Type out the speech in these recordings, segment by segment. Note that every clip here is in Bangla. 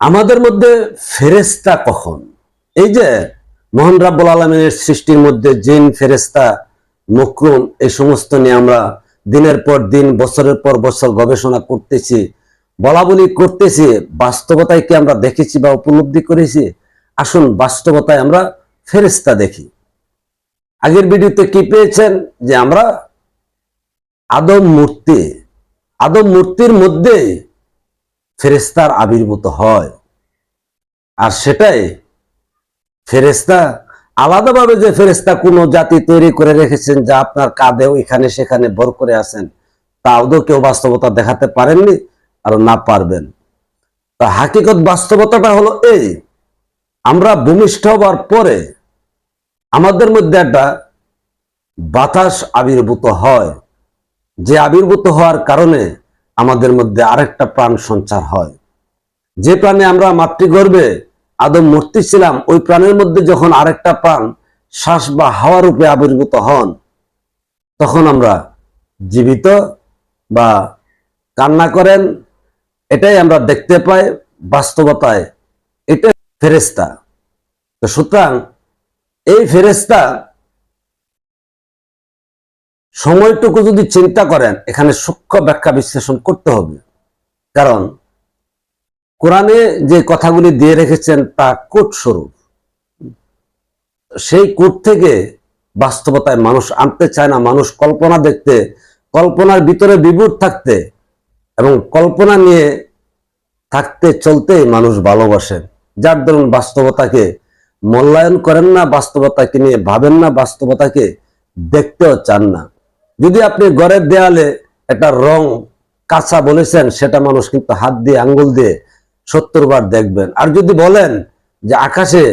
আমাদের মধ্যে ফেরেস্তা কখন? এই যে মোহন রাব্বুল আলমের সৃষ্টির মধ্যে জিন ফেরেস্তা মকরুম এই সমস্ত নিয়ে আমরা দিনের পর দিন, বছরের পর বছর গবেষণা করতেছি বলা বলি করতেছি, বাস্তবতায় কি আমরা দেখেছি বা উপলব্ধি করেছি? আসুন বাস্তবতায় আমরা ফেরেস্তা দেখি। আগের ভিডিওতে কি পেয়েছেন? যে আমরা আদম মূর্তি, আদম মূর্তির মধ্যে ফেরেস্তার আবির্ভূত হয়। আর সেটাই ফেরেস্তা আলাদাভাবে যে ফেরেস্তা কোনো জাতি তৈরি করে রেখেছেন, যা আপনার কাঁধেও এখানে সেখানে ভর করে আছেন, তাও তো কেউ বাস্তবতা দেখাতে পারেননি আর না পারবেন। তা হাকিকত বাস্তবতাটা হলো এই, আমরা ভূমিষ্ঠ হবার পরে আমাদের মধ্যে একটা বাতাস আবির্ভূত হয়। যে আবির্ভূত হওয়ার কারণে আমাদের মধ্যে আরেকটা প্রাণ সঞ্চার হয়। যে প্রাণে আমরা মাতৃগর্ভে আদম মূর্তি ছিলাম, ওই প্রাণের মধ্যে যখন আরেকটা প্রাণ শ্বাস বা হাওয়া রূপে আবির্ভূত হন, তখন আমরা জীবিত বা কান্না করেন, এটাই আমরা দেখতে পাই বাস্তবতায়। এটা ফেরেস্তা তো সুতরাং এই ফেরেস্তা সময়টুকু যদি চিন্তা করেন, এখানে সূক্ষ্ম ব্যাখ্যা বিশ্লেষণ করতে হবে। কারণ, কোরআনে যে কথাগুলি দিয়ে রেখেছেন তা কোট স্বরূপ। সেই কোট থেকে বাস্তবতায় মানুষ আনতে চায় না। মানুষ কল্পনা দেখতে, কল্পনার ভিতরে বিভুর থাকতে এবং কল্পনা নিয়ে থাকতে চলতে মানুষ ভালোবাসেন। যার দরুন বাস্তবতাকে মূল্যায়ন করেন না, বাস্তবতাকে নিয়ে ভাবেন না, বাস্তবতাকে দেখতেও চান না। যদি আপনি ঘরের দেয়ালে একটা রং কাঁচা বলেছেন, সেটা মানুষ কিন্তু হাত দিয়ে, আঙ্গুল দিয়ে সত্তর বার দেখবেন। আর যদি বলেন যে আকাশে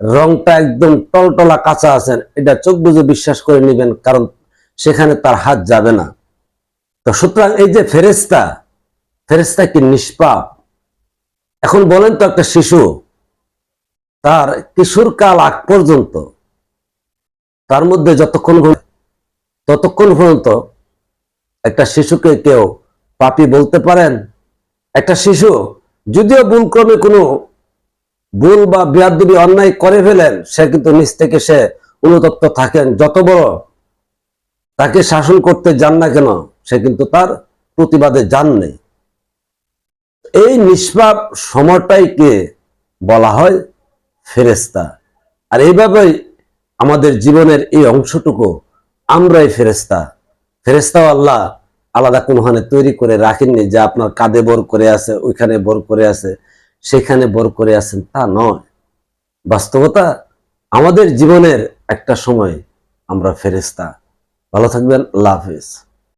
রংটা একদম টলটলা কাঁচা আছেন এটা চোখ বুঝে বিশ্বাস করে নেবেন, কারণ সেখানে তার হাত যাবে না। তো সুতরাং এই যে ফেরেস্তা ফেরেস্তা কি নিষ্পাপ? এখন বলেন তো একটা শিশু, তার কিশোর কাল আগ পর্যন্ত, তার মধ্যে যতক্ষণ ততক্ষণ পর্যন্ত একটা শিশুকে কেউ পাপি বলতে পারেন? একটা শিশু যদিও ভুলক্রমে কোনো ভুল বা বিয়াদুবি অন্যায় করে ফেলেন, সে কিন্তু নিজ থেকে সে অনুতপ্ত থাকেন। যত বড় তাকে শাসন করতে যান না কেন, সে কিন্তু তার প্রতিবাদে যান নেই। এই নিষ্পাপ সময়টাইকে বলা হয় ফেরেস্তা আর এইভাবেই আমাদের জীবনের এই অংশটুকু আমরাই ফেরেস্তা ফেরেস্তাও আল্লাহ আলাদা কোনখানে তৈরি করে রাখেননি, যে আপনার কাঁধে বর করে আছে, ওইখানে বর করে আছে, সেখানে বর করে আছেন, তা নয়। বাস্তবতা আমাদের জীবনের একটা সময় আমরা ফেরেস্তা ভালো থাকবেন, আল্লাহ হাফিজ।